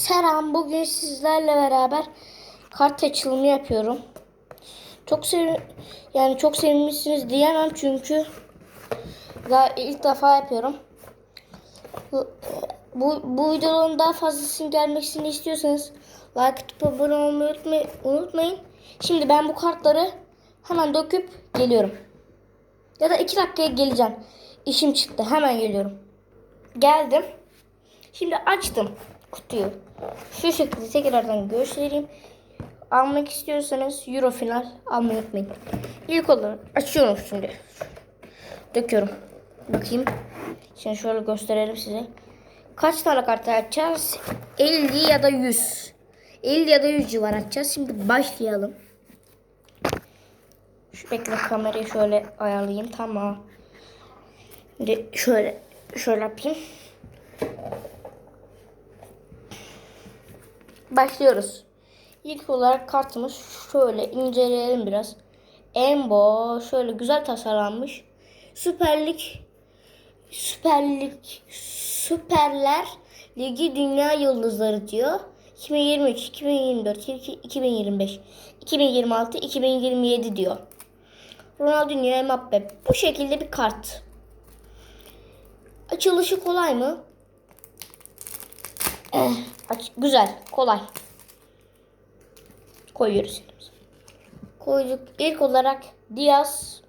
Selam. Bugün sizlerle beraber kart açılımı yapıyorum. Çok sev yani çok sevmişsiniz diyemem çünkü daha ilk defa yapıyorum. Bu, bu, videonun daha fazlasının gelmesini istiyorsanız like atıp abone olmayı unutmayın, unutmayın. Şimdi ben bu kartları hemen döküp geliyorum. Ya da iki dakikaya geleceğim. İşim çıktı. Hemen geliyorum. Geldim. Şimdi açtım kutuyu. Şu şekilde tekrardan göstereyim. Almak istiyorsanız Euro final almayı unutmayın. İlk olarak açıyorum şimdi. Döküyorum. Bakayım. Şimdi şöyle gösterelim size. Kaç tane kart açacağız? 50 ya da 100. 50 ya da 100 civar açacağız. Şimdi başlayalım. Şu bekle kamerayı şöyle ayarlayayım. Tamam. Şimdi şöyle şöyle yapayım. Başlıyoruz. İlk olarak kartımız şöyle inceleyelim biraz. Embo şöyle güzel tasarlanmış. Süperlik Süperlik Süperler Ligi Dünya Yıldızları diyor. 2023, 2024, 2025, 2026, 2027 diyor. Ronaldinho, Mbappe. Bu şekilde bir kart. Açılışı kolay mı? Eh, aç, güzel, kolay. Koyuyoruz. Koyduk. İlk olarak Diaz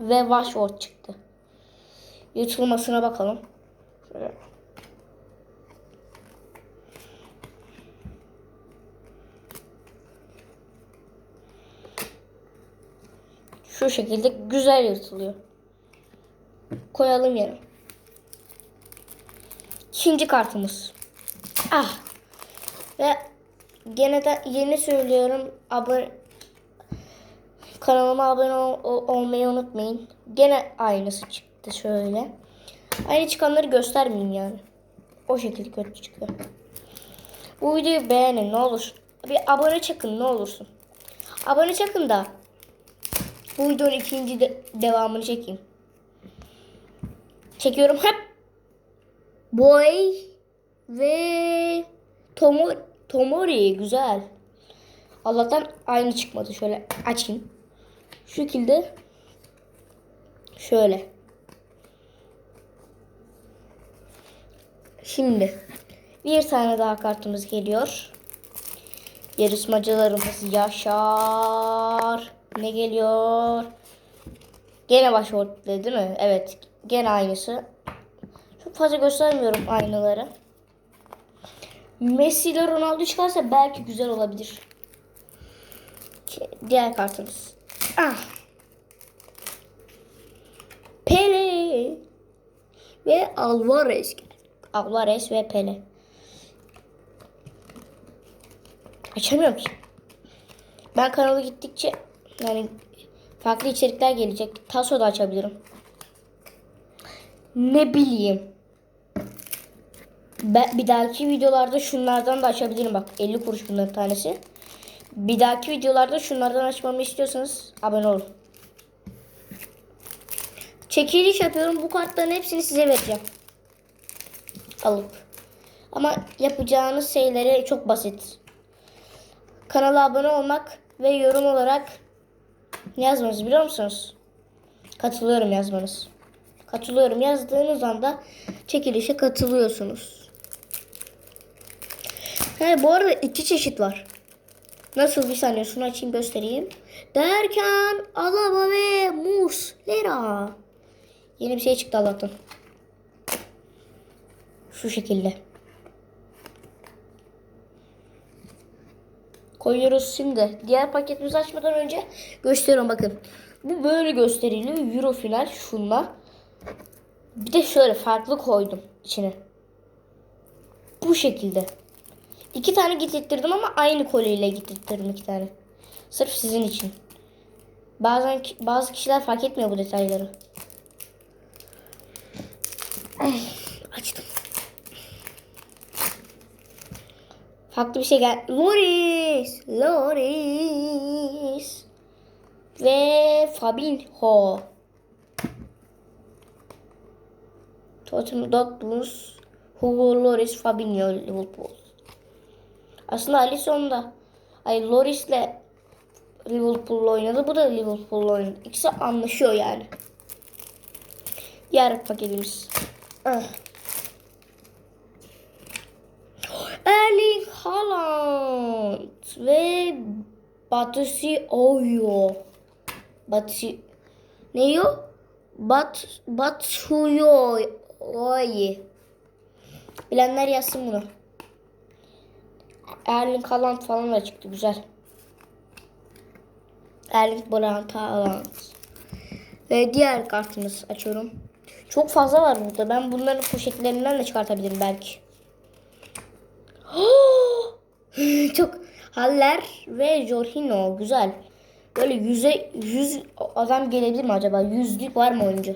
ve Washford çıktı. Yutulmasına bakalım. Şu şekilde güzel yırtılıyor. Koyalım yere. İkinci kartımız. Ah. Ve gene de yeni söylüyorum. Abone kanalıma abone ol- ol- olmayı unutmayın. Gene aynısı çıktı şöyle. Aynı çıkanları göstermeyeyim yani. O şekilde kötü çıkıyor. Bu videoyu beğenin ne olur. Bir abone çakın ne olursun. Abone çakın da bu videonun ikinci de- devamını çekeyim. Çekiyorum hep. Boy ve Tomo, Tomori güzel. Allah'tan aynı çıkmadı. Şöyle açayım. Şu şekilde şöyle. Şimdi bir tane daha kartımız geliyor. Yarışmacılarımız Yaşar. Ne geliyor? Gene başörtülü değil mi? Evet. Gene aynısı. Çok fazla göstermiyorum aynaları. Messi ile Ronaldo çıkarsa belki güzel olabilir. Diğer kartımız. Ah. Pele ve Alvarez. Alvarez ve Pele. Açamıyorum ki. Ben kanalı gittikçe yani farklı içerikler gelecek. Taso da açabilirim. Ne bileyim. Ben bir dahaki videolarda şunlardan da açabilirim bak 50 kuruş bunların tanesi. Bir dahaki videolarda şunlardan açmamı istiyorsanız abone olun. Çekiliş yapıyorum. Bu kartların hepsini size vereceğim. Alıp. Ama yapacağınız şeyleri çok basit. Kanala abone olmak ve yorum olarak ne yazmanız biliyor musunuz? Katılıyorum yazmanız. Katılıyorum yazdığınız anda çekilişe katılıyorsunuz. He, bu arada iki çeşit var. Nasıl bir saniye şunu açayım göstereyim. Derken Alaba ve Muslera. Yeni bir şey çıktı Allah'tan. Şu şekilde. Koyuyoruz şimdi. Diğer paketimizi açmadan önce gösteriyorum bakın. Bu böyle gösteriliyor. Euro final şunla. Bir de şöyle farklı koydum içine. Bu şekilde. İki tane getirttirdim ama aynı kolyeyle getirttirdim iki tane. Sırf sizin için. Bazen bazı kişiler fark etmiyor bu detayları. Ay, açtım. Farklı bir şey gel. Loris, Loris ve Fabinho. Tottenham Dortmund Hugo Lloris, Fabinho, Liverpool. Aslında Alisson da ay Lloris'le Liverpool'la oynadı. Bu da Liverpool'la oynadı. İkisi anlaşıyor yani. Diğer paketimiz. Ah. Erling Haaland ve Batusi Oyo. Batusi ne o? Bat Batuyo Oy. Bilenler yazsın bunu. Erling Haaland falan da çıktı güzel. Erling Brand Haaland. Ve diğer kartımız açıyorum. Çok fazla var burada. Ben bunların poşetlerinden de çıkartabilirim belki. Çok Haller ve Jorginho güzel. Böyle yüze yüz adam gelebilir mi acaba? Yüzlük var mı oyuncu?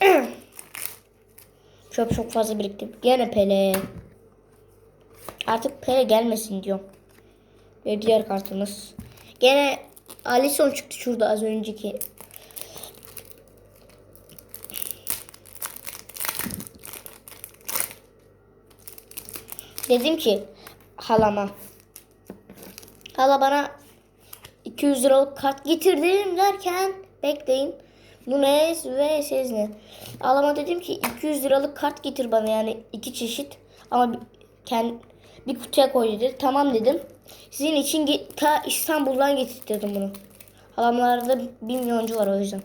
Çok çok fazla birikti. Gene Pele. Artık Pele gelmesin diyorum. Ve diğer kartımız. Gene Alisson çıktı şurada az önceki. Dedim ki halama. Hala bana 200 liralık kart getirdim derken bekleyin. Nunes ve Sezne. Halama dedim ki 200 liralık kart getir bana yani iki çeşit ama bir, kend, bir kutuya koy dedi. Tamam dedim. Sizin için ta İstanbul'dan getirdim bunu. Halamlarda bir milyoncu var o yüzden.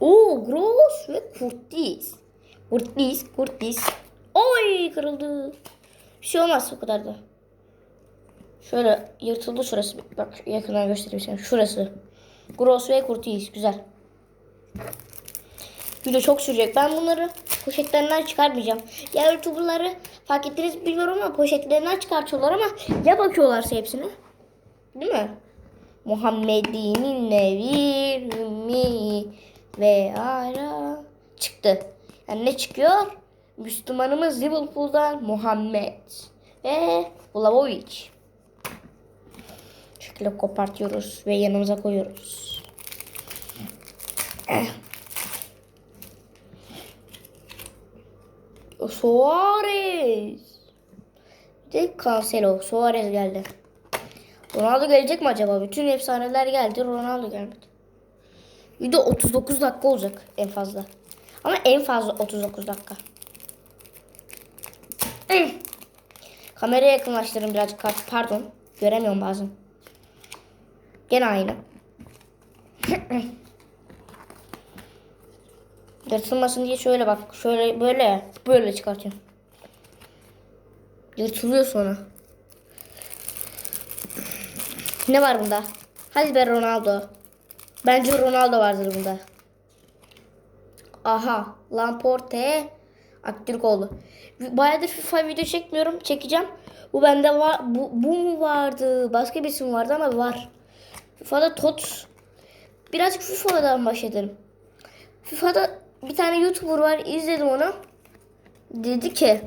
Oo, Gross ve Kurtis. Kurtis, Kurtis. Oy kırıldı. Bir şey olmaz o kadar da. Şöyle yırtıldı şurası. Bak yakından göstereyim sana. Şurası. Gross ve Kurtis. Güzel. Video çok sürecek. Ben bunları poşetlerinden çıkarmayacağım. Ya youtuberları fark ettiniz mi bilmiyorum ama poşetlerinden çıkartıyorlar ama ya bakıyorlarsa hepsine. Değil mi? Muhammed'in nevi ve ara çıktı. Yani ne çıkıyor? Müslümanımız Liverpool'dan Muhammed ve Vlahovic. Şekilde kopartıyoruz ve yanımıza koyuyoruz. Suarez. Bir de Cancelo. Suarez geldi. Ronaldo gelecek mi acaba? Bütün efsaneler geldi. Ronaldo gelmedi. Video 39 dakika olacak en fazla. Ama en fazla 39 dakika. Üh. Kameraya yakınlaştırın birazcık. Pardon. Göremiyorum bazen. Gene aynı. Yırtılmasın diye şöyle bak. Şöyle böyle böyle çıkartıyorum. Yırtılıyor sonra. Ne var bunda? Hadi be Ronaldo. Bence Ronaldo vardır bunda. Aha. Lamporte. Aktürk oldu. Bayağıdır FIFA video çekmiyorum. Çekeceğim. Bu bende var. Bu, bu mu vardı? Başka bir isim vardı ama var. FIFA'da TOT. Birazcık FIFA'dan başladım. FIFA'da bir tane YouTuber var. izledim onu. Dedi ki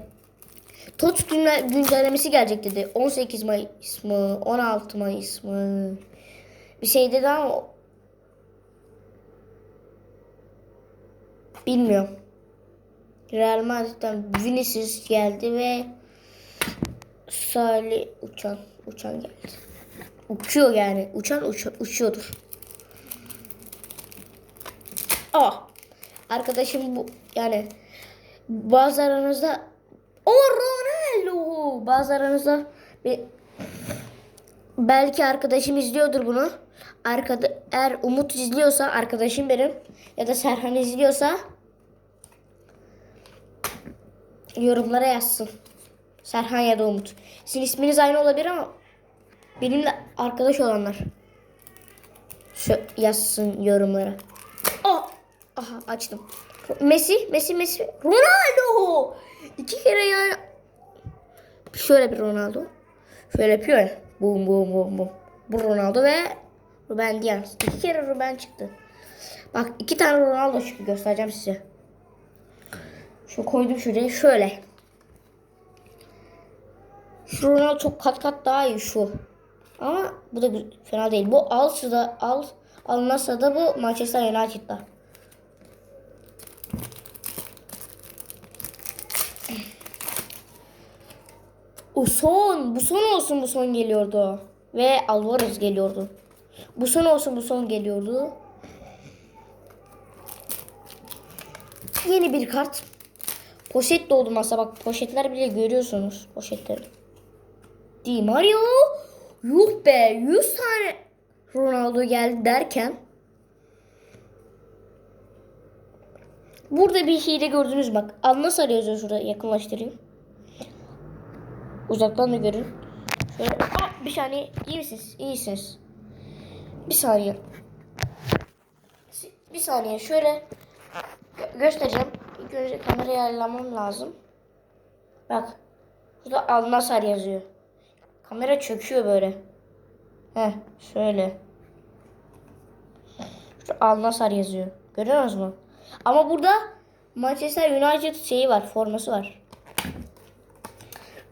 günle- güncellemesi gelecek dedi. 18 Mayıs mı? 16 Mayıs mı? Bir şey dedi ama bilmiyorum. Real Madrid'den Vinicius geldi ve Salih uçan uçan geldi. Uçuyor yani. Uçan uça- uçuyordur. Ah. Arkadaşım bu yani bazı aranızda o Ronaldo bazı aranızda bir belki arkadaşım izliyordur bunu. Arkada eğer Umut izliyorsa arkadaşım benim ya da Serhan izliyorsa yorumlara yazsın. Serhan ya da Umut. Sizin isminiz aynı olabilir ama benimle arkadaş olanlar şu yazsın yorumlara. Aha açtım. Messi, Messi, Messi. Ronaldo! İki kere yani. Şöyle bir Ronaldo. Şöyle yapıyor ya. Bum bum bum bum. Bu Ronaldo ve Ruben Diaz. İki kere Ruben çıktı. Bak iki tane Ronaldo çıktı göstereceğim size. Şu koydum şuraya şöyle. Şu Ronaldo çok kat kat daha iyi şu. Ama bu da fena değil. Bu Alsa'da Al Al Nassr'da bu Manchester United'da. O son. Bu son olsun bu son geliyordu. Ve Alvarez geliyordu. Bu son olsun bu son geliyordu. Yeni bir kart. Poşet doldu masa bak poşetler bile görüyorsunuz poşetleri. Di Mario. Yuh be 100 tane Ronaldo geldi derken Burada bir hile gördünüz bak. Al nasıl yazıyor şurada yakınlaştırayım. Uzaktan da görün. Şöyle Aa, bir saniye iyi misiniz? İyisiniz. Bir saniye. Bir saniye şöyle gö- göstereceğim. İlk önce kamerayı ayarlamam lazım. Bak. Burada Al Nasar yazıyor. Kamera çöküyor böyle. Heh şöyle. Şurada Al Nasar yazıyor. Görüyor musunuz? Ama burada Manchester United şeyi var, forması var.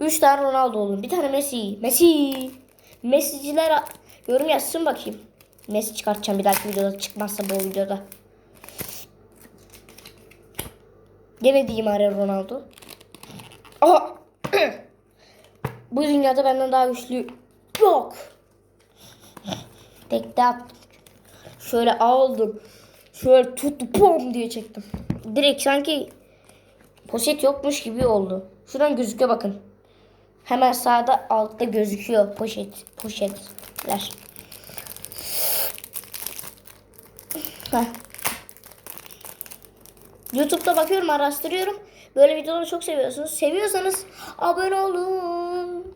3 tane Ronaldo oldu. Bir tane Messi. Messi. Messi'ciler yorum yazsın bakayım. Messi çıkartacağım bir dahaki videoda çıkmazsa bu videoda. Gene diyeyim araya Ronaldo. Aha. bu dünyada benden daha güçlü yok. Tekte attım. Şöyle aldım. Şöyle tuttu pom diye çektim. Direkt sanki poşet yokmuş gibi oldu. Şuradan gözüküyor bakın. Hemen sağda altta gözüküyor poşet poşetler. Heh. YouTube'da bakıyorum, araştırıyorum. Böyle videoları çok seviyorsunuz. Seviyorsanız abone olun.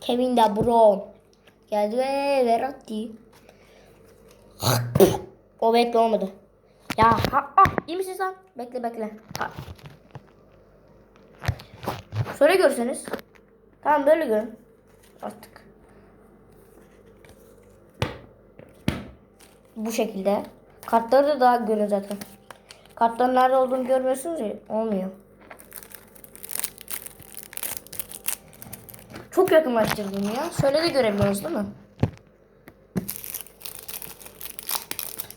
Kevin De Bruyne geldi ve Verratti. o bekle olmadı. Ya ha, ah, iyi misin sen? Bekle bekle. Ha. Şöyle görseniz. Tamam böyle görün. Artık. Bu şekilde. Kartları da daha görün zaten. Kartların nerede olduğunu görmüyorsunuz ya. Olmuyor. Çok yakınlaştırdım ya. Şöyle de görebiliyoruz değil mi?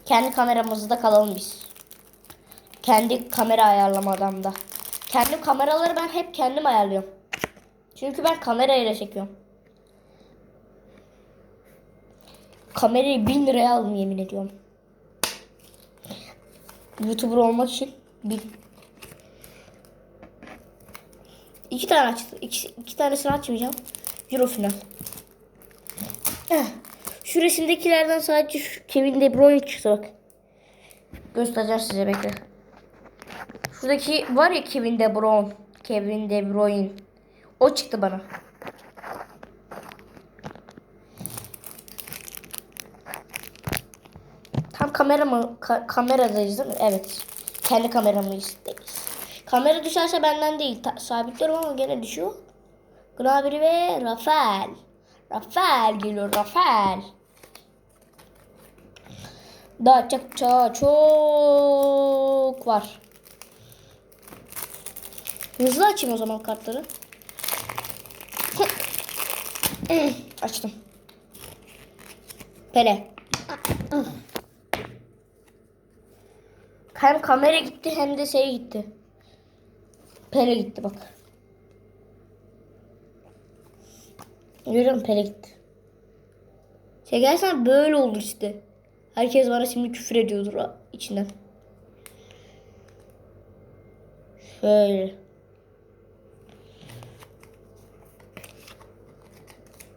Kendi kameramızda kalalım biz. Kendi kamera ayarlamadan da. Kendi kameraları ben hep kendim ayarlıyorum. Çünkü ben kamerayla çekiyorum. Kamerayı 1000 liraya aldım yemin ediyorum. YouTuber olmak için bir iki tane açtı. İki, iki tanesini açmayacağım. Euro final. Şu resimdekilerden sadece şu Kevin De Bruyne çıktı bak. Göstereceğim size bekle. Şuradaki var ya Kevin De Bruyne. Kevin De Bruyne. O çıktı bana. Tam kamera mı? Ka- kameradayız değil mi? Evet. Kendi kameramızdayız. Kamera düşerse benden değil. Ta- sabitliyorum ama gene düşüyor. Gnabry ve Rafael. Rafael geliyor. Rafael. Daha çok çok var. Hızlı açayım o zaman kartları. Açtım. Pele. Hem kamera gitti hem de şey gitti. Pele gitti bak. Görüyor musun Pele gitti. Şey gelsen böyle olur işte. Herkes bana şimdi küfür ediyordur içinden. Şöyle.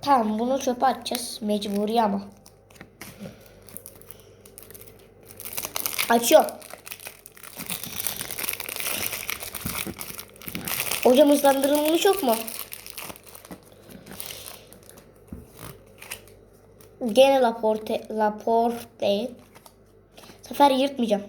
Tamam bunu çöpe atacağız. Mecburi ama. Açıyorum. Hocam hızlandırılmış yok mu? Gene Laporte, Laporte. Sefer yırtmayacağım.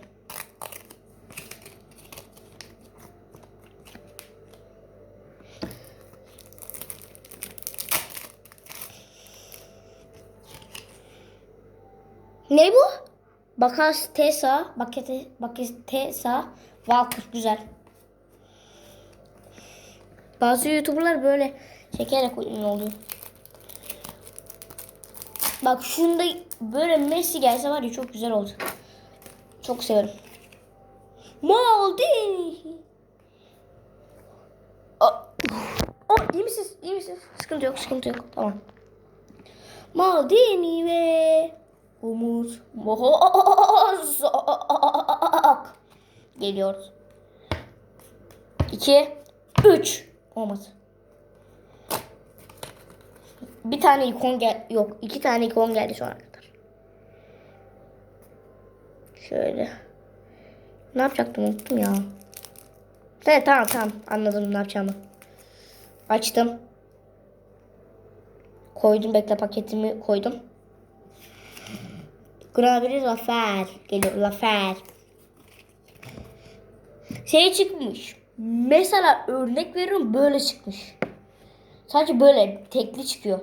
Ne bu? Bakas Tesa, Bakete, Bakas Tesa, Walker güzel. Bazı YouTuber'lar böyle çekerek ünlü oluyor. Bak şunda böyle Messi gelse var ya çok güzel oldu. Çok severim. Maldini. Aa, aa, iyi misiniz? İyi misiniz? Sıkıntı yok sıkıntı yok. Tamam. Maldini ve Umut Bozok geliyoruz. 2 3 olmadı. Bir tane ikon gel yok iki tane ikon geldi şu ana kadar. Şöyle. Ne yapacaktım unuttum ya. Evet tamam tamam anladım ne yapacağımı. Açtım. Koydum bekle paketimi koydum. Gravity Lafer geliyor Lafer. Şey çıkmış. Mesela örnek veriyorum böyle çıkmış. Sadece böyle tekli çıkıyor.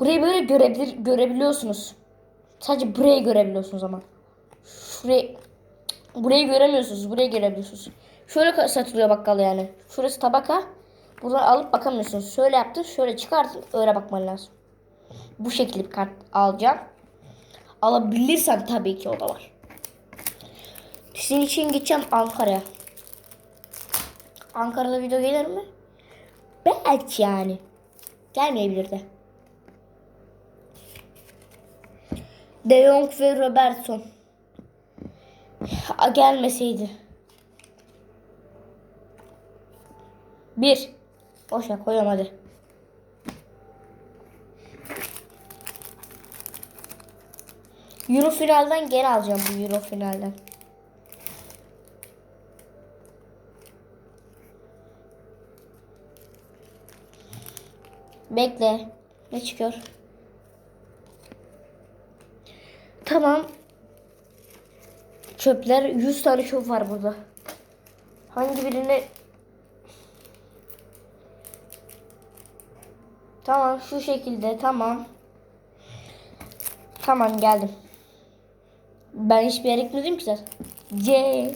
Burayı böyle görebilir, görebiliyorsunuz. Sadece burayı görebiliyorsunuz ama. Şurayı burayı göremiyorsunuz. Burayı görebiliyorsunuz. Şöyle satılıyor bakkal yani. Şurası tabaka. Buradan alıp bakamıyorsunuz. Şöyle yaptın, şöyle çıkartın, öyle bakman lazım. Bu şekilde bir kart alacağım. Alabilirsem tabii ki o da var. Sizin için gideceğim Ankara'ya. Ankara'da video gelir mi? Belki yani. Gelmeyebilir de. De Jong ve Robertson. Ha, Gelmeseydi. Bir. Boşa koyalım Euro finalden geri alacağım bu Euro finalden. Bekle. Ne çıkıyor? Tamam. Çöpler 100 tane çöp var burada. Hangi birini Tamam şu şekilde tamam. Tamam geldim. Ben hiçbir yere gitmedim ki zaten. C.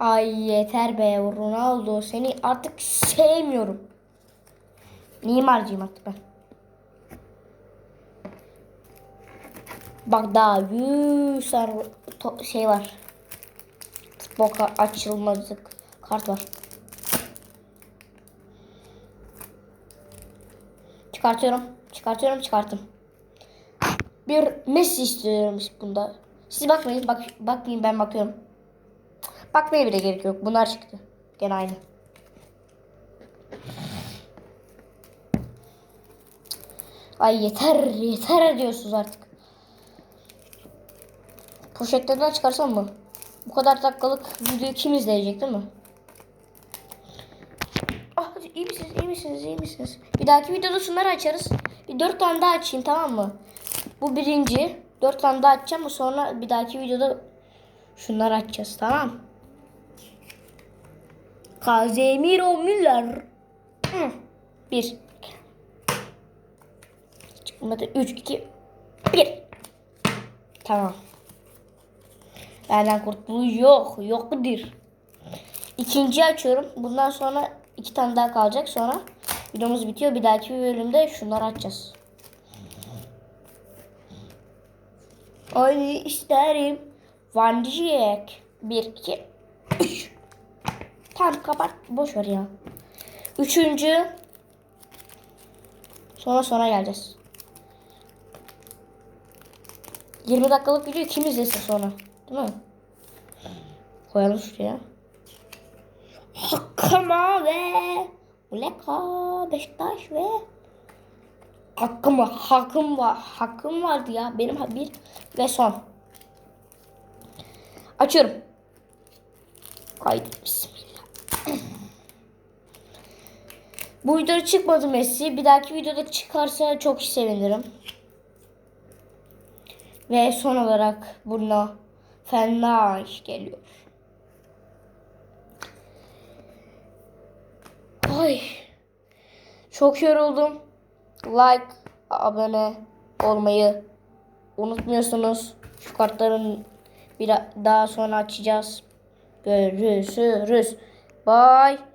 Ay yeter be Ronaldo seni artık sevmiyorum. Neymar'cıyım artık ben. Bak daha 100 tane to- şey var. Boka açılmadık kart var. Çıkartıyorum. Çıkartıyorum çıkarttım. Bir Messi istiyorum bunda. Siz bakmayın. Bak, bakmayın ben bakıyorum. Bakmaya bile gerek yok. Bunlar çıktı. Gene aynı. Ay yeter yeter diyorsunuz artık. Poşetlerden çıkarsam mı? Bu kadar dakikalık videoyu kim izleyecek değil mi? Ah iyi misiniz misiniz iyi misiniz? Bir dahaki videoda şunları açarız. Bir dört tane daha açayım tamam mı? Bu birinci. Dört tane daha açacağım sonra bir dahaki videoda şunları açacağız tamam Casemiro Müller. Hı. Bir. Çıkmadı. Üç, iki, bir. Tamam. Benden kurtuluş yok. Yoktur. İkinci açıyorum. Bundan sonra iki tane daha kalacak. Sonra videomuz bitiyor. Bir dahaki bölümde şunları açacağız. Ay isterim. Van Dijk. Bir, iki, üç. Tamam kapat. Boş ver ya. Üçüncü. Sonra sonra geleceğiz. 20 dakikalık video kim izlesin sonra? Değil mi? Koyalım şuraya. Hakkıma ve Uleka Beşiktaş ve Hakkım var. Hakkım var. Hakkım vardı ya. Benim bir ve son. Açıyorum. Haydi bismillah. Bu videoda çıkmadı Messi. Bir dahaki videoda çıkarsa çok sevinirim. Ve son olarak buna fena iş geliyor. Ay. Çok yoruldum. Like, abone olmayı unutmuyorsunuz. Şu kartların bir daha sonra açacağız. Görüşürüz. Bye.